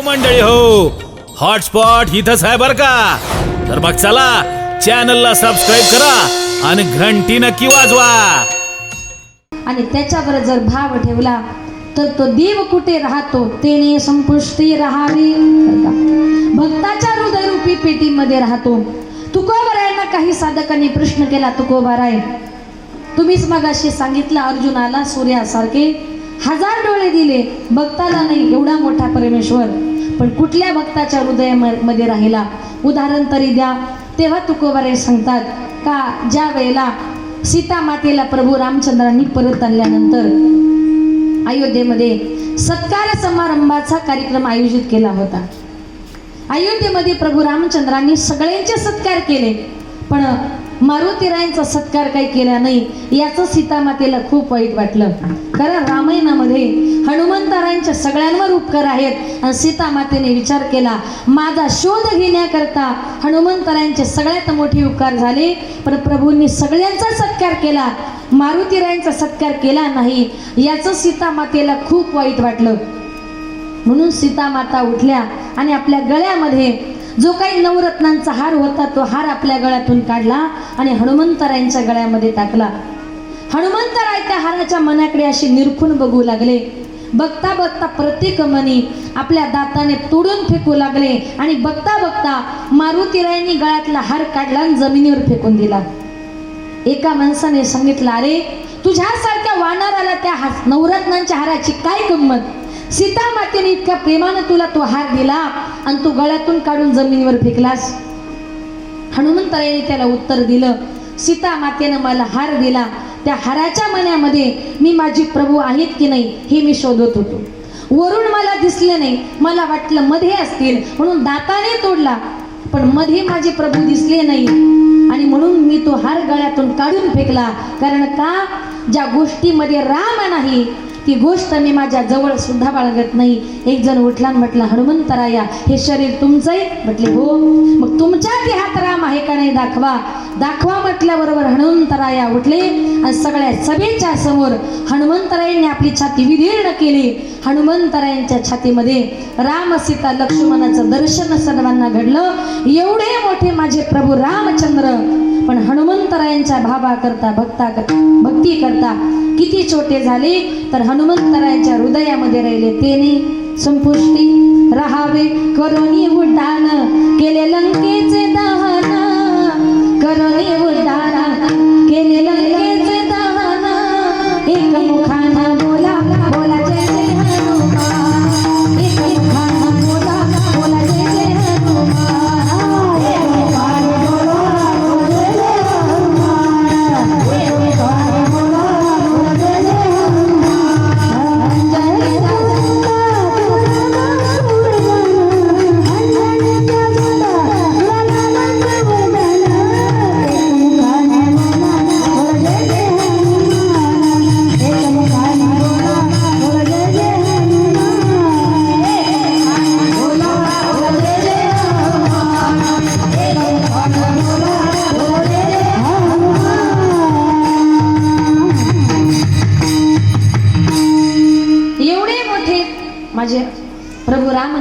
हो मंडळी हो. हॉटस्पॉट इथंच आहे बर का? तर मग चला चॅनलला सबस्क्राईब करा आणि घंटी नक्की वाजवा. आणि त्याच्यावर जर भाव ठेवला तर तो देव कुठे राहतो तेने संपुष्टी राहावी. भक्ताच्या हृदयरूपी पेटीमध्ये राहतो. तुकोबरायना काही साधकांनी प्रश्न केला तुकोबाराय तुम्हीच मगाशी सांगितलं अर्जुनाला सूर्यासारखे हजार डोळे दिले. भक्ताला नाही एवढा मोठा परमेश्वर. पण कुठल्या भक्ताच्या हृदयामध्ये राहिला? उदाहरण तरी द्या. तेव्हा तुकोबारे सांगतात का ज्या वेळेला सीता मातेला प्रभू रामचंद्रांनी परत आणल्यानंतर अयोध्येमध्ये सत्कार समारंभाचा कार्यक्रम आयोजित केला होता. अयोध्येमध्ये प्रभू रामचंद्रांनी सगळ्यांचे सत्कार केले. पण मारुतीरायांचा सत्कार काही केला नाही याचं सीतामातेला खूप वाईट वाटलं. कारण रामायणामध्ये हनुमंतरायांच्या सगळ्यांवर उपकार आहेत आणि सीतामातेने विचार केला माझा शोध घेण्याकरता हनुमंतरायांचे सगळ्यात मोठे उपकार झाले पण प्रभूंनी सगळ्यांचा सत्कार केला. मारुतीरायांचा सत्कार केला नाही याचं सीतामातेला खूप वाईट वाटलं. म्हणून सीतामाता उठल्या आणि आपल्या गळ्यामध्ये जो काही नवरत्नांचा हार होता तो हार आपल्या गळ्यातून काढला आणि हनुमंतरायांच्या गळ्यामध्ये टाकला. हनुमंतराय त्या हाराच्या मनाकडे अशी निरखून बघू लागले. बघता बघता प्रत्येक मनी आपल्या दाताने तोडून फेकू लागले आणि बघता बघता मारुतीरायांनी गळ्यातला हार काढला आणि जमिनीवर फेकून दिला. एका माणसाने सांगितलं अरे तुझ्यासारख्या वानराला त्या नवरत्नांच्या हाराची काय गंमत? सीता मातेने इतक्या प्रेमानं तुला तो हार दिला आणि तू गळ्यातून काढून जमिनीवर फेकलास. हनुमंतरायाने त्याला उत्तर दिलं सीता मातेनं मला हार दिला. त्या हाराच्या मण्यामध्ये मी माझी प्रभू आहेत की नाही हे मी शोधत होतो. वरून मला दिसले नाही मला वाटलं मध्ये असतील म्हणून दाताने तोडला. पण मध्ये माझे प्रभू दिसले नाही आणि म्हणून मी तो हार गळ्यातून काढून फेकला. कारण का? ज्या गोष्टीमध्ये राम नाही ती गोष्ट मी माझ्या जवळ सुद्धा बाळगत नाही. एक जण उठला म्हटला हनुमंतराया हे शरीर तुमचं म्हटले हो. मग तुमच्या देहात राम आहे का नाही दाखवा. दाखवा म्हटल्याबरोबर हनुमंतराया उठले आणि सगळ्या सभेच्या समोर हनुमंतरायांनी आपली छाती विदीर्ण केली. हनुमंतरायांच्या छातीमध्ये राम सीता लक्ष्मणाचं दर्शन सर्वांना घडलं. एवढे मोठे माझे प्रभू रामचंद्र. पण हनुमंतरायांच्या भावा करता भक्ता भक्ती करता किती छोटे झाले तर हनुमंतरायांच्या हृदयामध्ये राहिले. तेने संपुष्टी राहावे. करोनी उड्डाण केले लंकेचे दहन. करोनी उड्डाण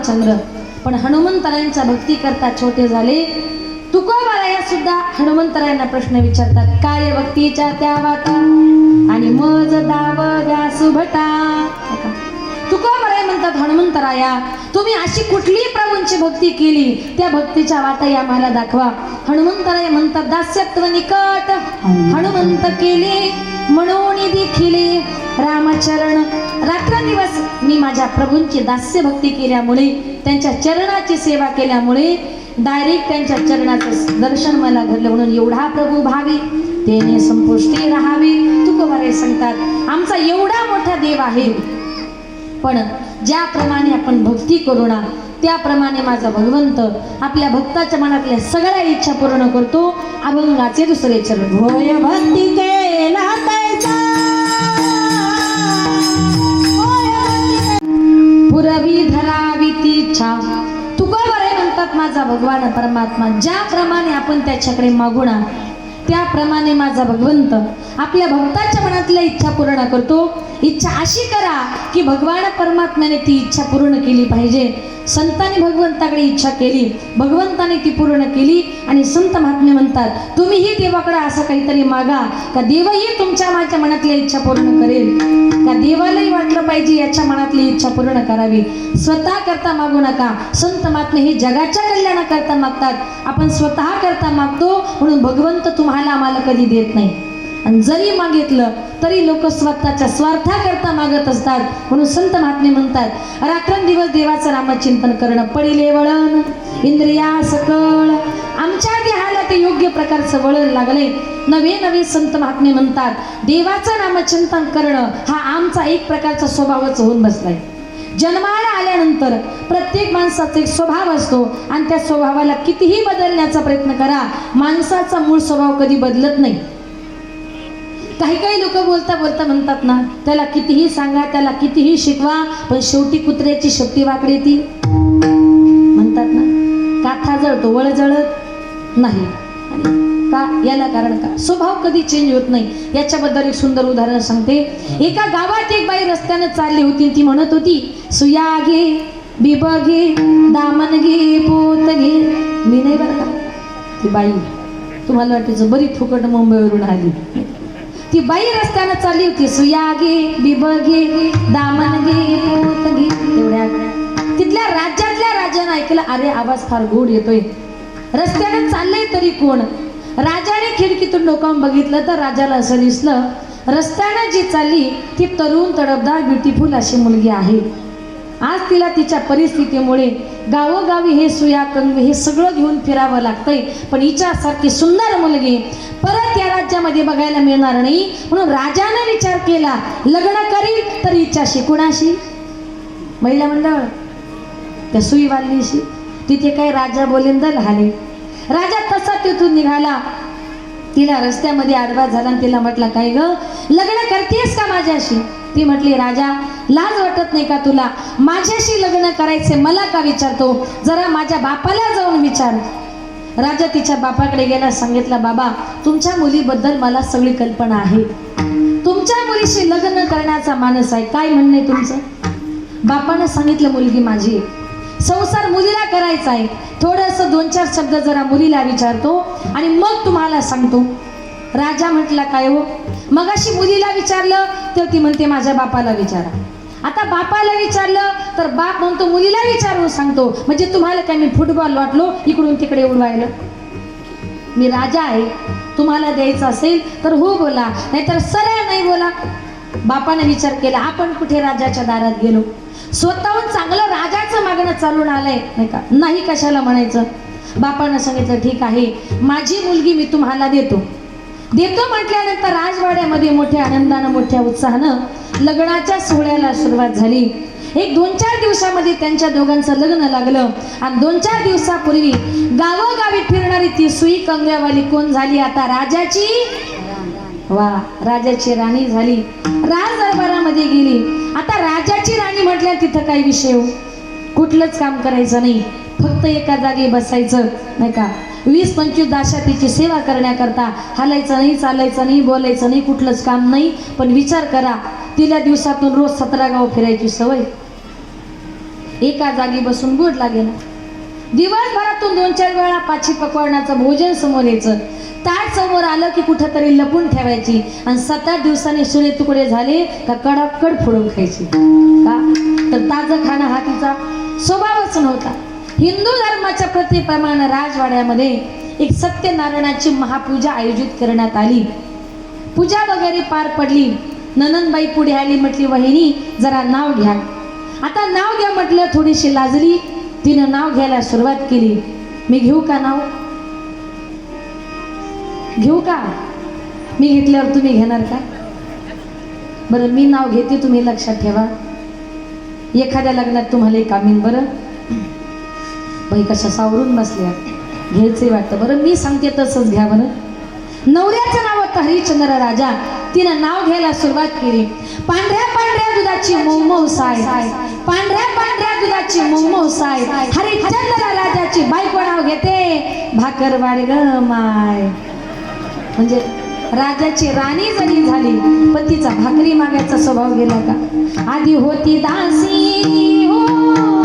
रामचंद्र पण हनुमंतरायांच्या भक्ती करता छोटे झाले. तुकोबाराया सुद्धा हनुमंतरायांना प्रश्न विचारतात काय भक्तीच्या त्या वाटा आणि मज दाव द्या सुभटा. तुकोबाराय म्हणतात हनुमंतराया तुम्ही अशी कुठली प्रभूंची भक्ती केली त्या भक्तीच्या वाटा या मला दाखवा. हनुमंतराय म्हणतात दास्यत्व निकट हनुमंत केले म्हणून देखील रामचरण रात्रदिवस मी माझ्या प्रभूंची दास्य भक्ती केल्यामुळे त्यांच्या चरणाची सेवा केल्यामुळे डायरेक्ट त्यांच्या चरणाचं दर्शन मला घडलं. म्हणून एवढा प्रभू भावी त्याने संपुष्टी राहावी. तुकोबारे सांगतात आमचा एवढा मोठा देव आहे. पण ज्याप्रमाणे आपण भक्ती करू ना त्याप्रमाणे माझा भगवंत आपल्या भक्ताच्या मनातल्या सगळ्या इच्छा पूर्ण करतो. अभंगाचे दुसरे चरण. होय भक्ती माझा भगवान परमात्मा. ज्याप्रमाणे आपण त्याच्याकडे मागू त्याप्रमाणे माझा भगवंत आपल्या भक्ताच्या मनातल्या इच्छा पूर्ण करतो. इच्छा अशी करा की भगवान परमात्म्याने ती इच्छा पूर्ण केली पाहिजे. संतांनी भगवंताकडे इच्छा केली भगवंताने ती पूर्ण केली आणि संत महात्मे म्हणतात तुम्हीही देवाकडे असं काहीतरी मागा का देवही तुमच्या माझ्या मनातल्या इच्छा पूर्ण करेल? का देवालाही वाटलं पाहिजे याच्या मनातली इच्छा पूर्ण करावी? स्वतः करता मागू नका. संत महात्मे हे जगाच्या कल्याणाकरता मागतात. आपण स्वतः करता मागतो म्हणून भगवंत तुम्हाला आम्हाला कधी देत नाही. आणि जरी मागितलं तरी लोक स्वतःच्या स्वार्थाकरता मागत असतात. म्हणून संत महात्मे म्हणतात रात्रंदिवस देवाचं नामचिंतन करणं पडिले वळण इंद्रिया सकळ. आमच्या देहाला ते योग्य प्रकारचं वळण लागले. नवे नवे संत महात्मे म्हणतात देवाचं नामचिंतन करणं हा आमचा एक प्रकारचा स्वभावच होऊन बसलाय. जन्माला आल्यानंतर प्रत्येक माणसाचा एक स्वभाव असतो आणि त्या स्वभावाला कितीही बदलण्याचा प्रयत्न करा माणसाचा मूळ स्वभाव कधी बदलत नाही. काही काही लोक बोलता बोलता म्हणतात ना त्याला कितीही सांगा त्याला कितीही शिकवा पण शेवटी कुत्र्याची शक्ती वाकडी ती. म्हणतात ना काथा जळतो वळ जळत नाही. का याला कारण का? स्वभाव कधी चेंज होत नाही. याच्याबद्दल एक सुंदर उदाहरण सांगते. एका गावात एक बाई रस्त्यानं चालली होती ती म्हणत होती सुया घे बिब घे दामन घे पोत घे. मी नाही बरं का? ती बाई तुम्हाला वाटायचं बरी फुकट मुंबईवरून आली. ती बाई रस्त्यानं चालली होती. सुया घे बिब घे दामन घे पोत घे एवढ्या तिथल्या राज्यातल्या राजानं ऐकलं अरे आवाज फार गोड येतोय. रस्त्यानं चाललंय तरी कोण? राजाने खिडकीतून डोकावून बघितलं तर राजाला असं दिसलं रस्त्यानं जी चालली ती तरुण तडफदार ब्युटिफुल अशी मुलगी आहे. आज तिला तिच्या परिस्थितीमुळे गावोगावी हे सुया कंग हे सगळं घेऊन फिरावं लागतंय. पण हिच्यासारखी सुंदर मुलगी परत या राज्यामध्ये बघायला मिळणार नाही. म्हणून राजाने विचार केला लग्न करील तर हिच्याशी कुणाशी? महिला मंडळ त्या सुईवालीशी. तिथे काही राजा बोलिंद राहिले राजा तसा तिथून निघाला. तिला रस्त्यामध्ये आडवा झाला आणि तिला म्हटलं काय ग? लग्न करतेस का माझ्याशी? ती म्हटली राजा लाज वाटत नाही का तुला? माझ्याशी लग्न करायचे मला का विचारतो? जरा माझ्या बापाला जाऊन विचार. राजा तिच्या बापाकडे गेला सांगितलं बाबा तुमच्या मुलीबद्दल मला सगळी कल्पना आहे. तुमच्या मुलीशी लग्न करण्याचा मानस आहे. काय म्हणणं आहे तुमचं? बापानं सांगितलं मुलगी माझी संसार मुलीला करायचा आहे. थोडंसं दोन चार शब्द जरा मुलीला विचारतो आणि मग तुम्हाला सांगतो. राजा म्हटला काय हो? मग अशी मुलीला विचारलं तर ती म्हणते माझ्या बापाला विचारा. आता बापाला विचारलं तर बाप म्हणतो मुलीला विचारून सांगतो. म्हणजे तुम्हाला काय मी फुटबॉल वाटलो इकडून तिकडे उडवायला. मी राजा आहे तुम्हाला द्यायचं असेल तर हो बोला. नाहीतर सरळ नाही बोला. बापाने विचार केला आपण कुठे राजाच्या दारात गेलो? स्वतःहून चांगलं राजाचं मागणं चालून आलंय नाही का? नाही कशाला म्हणायचं? बापानं सांगितलं ठीक आहे माझी मुलगी मी तुम्हाला देतो. देतो म्हटल्यानंतर राजवाड्यामध्ये मोठ्या आनंदानं मोठ्या उत्साहानं लग्नाच्या सोहळ्याला सुरुवात झाली. एक दोन चार दिवसामध्ये त्यांच्या दोघांचं लग्न लागलं. आणि दोन चार दिवसापूर्वी गावोगावी फिरणारी ती सुई कंगव्यावाली कोण झाली? आता राजाची वा राजाची राणी झाली. राज दरबारामध्ये गेली. आता राजाची राणी म्हटल्या तिथं काही विषय हो. कुठलंच काम करायचं नाही. फक्त एका जागी बसायचं नाही का? वीस पंचवीस दाशा तिची सेवा करण्याकरता हलायचं नाही चालायचं नाही बोलायचं नाही कुठलंच काम नाही. पण विचार करा तिला दिवसातून रोज सतरा गाव फिरायची सवय. एका जागी बसून गोड लागेल. दिवसभरातून दोन चार वेळा पाची पकवाडण्याचं भोजन समोर यायचं. ताट समोर आलं की कुठंतरी लपून ठेवायची. आणि सात आठ दिवसांनी सुने तुकडे झाले का कडाकड फोडून खायची. का? तर ताजं खाणं हा तिचा स्वभावच नव्हता. हिंदू धर्माच्या प्रथेप्रमाणे राजवाड्यामध्ये एक सत्यनारायणाची महापूजा आयोजित करण्यात आली. पूजा वगैरे पार पडली. ननंदबाई पुढे आली म्हटली वहिनी जरा नाव घ्या. आता नाव घ्या म्हटलं थोडीशी लाजली. तिनं नाव घ्यायला सुरुवात केली. मी घेऊ का नाव? घेऊ का? मी घेतल्यावर तुम्ही घेणार का? बरं मी नाव घेते तुम्ही लक्षात ठेवा. एखाद्या लग्नात तुम्हाला एक आम्ही बरं. बाई कशा सावरून बसल्या. घ्यायचंही वाटतं. बरं मी सांगते तसंच घ्या बरं. नवऱ्याचं नाव होतं हरिश्चंद्र राजा. तिनं नाव घ्यायला सुरुवात केली. पांढऱ्या पांढऱ्या दुधाची मऊ साय. पांढऱ्या पांढऱ्या दुधाची मऊ साय. हरिश्चंद्र राजाची बायको नाव घेते. भाकर वाडग ग माय. म्हणजे राजाची राणी जरी झाली पण तिचा भाकरी मागायचा स्वभाव गेला का? आधी होती दासी हो.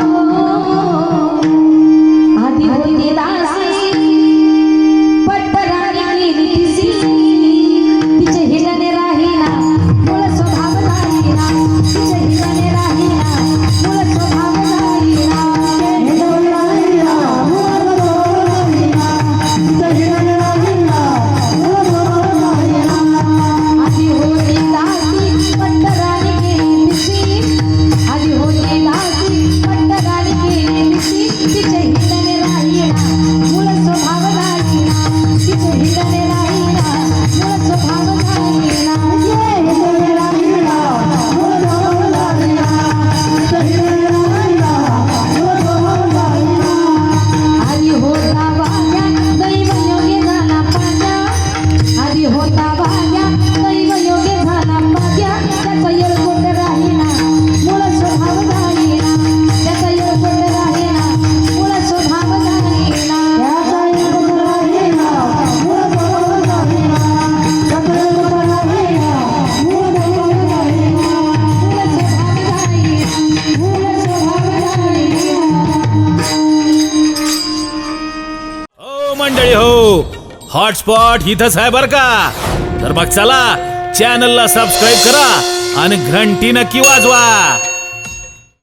हॉटस्पॉट इथंच आहे बर का? तर मग चला चॅनलला सबस्क्राईब करा आणि घंटी नक्की वाजवा.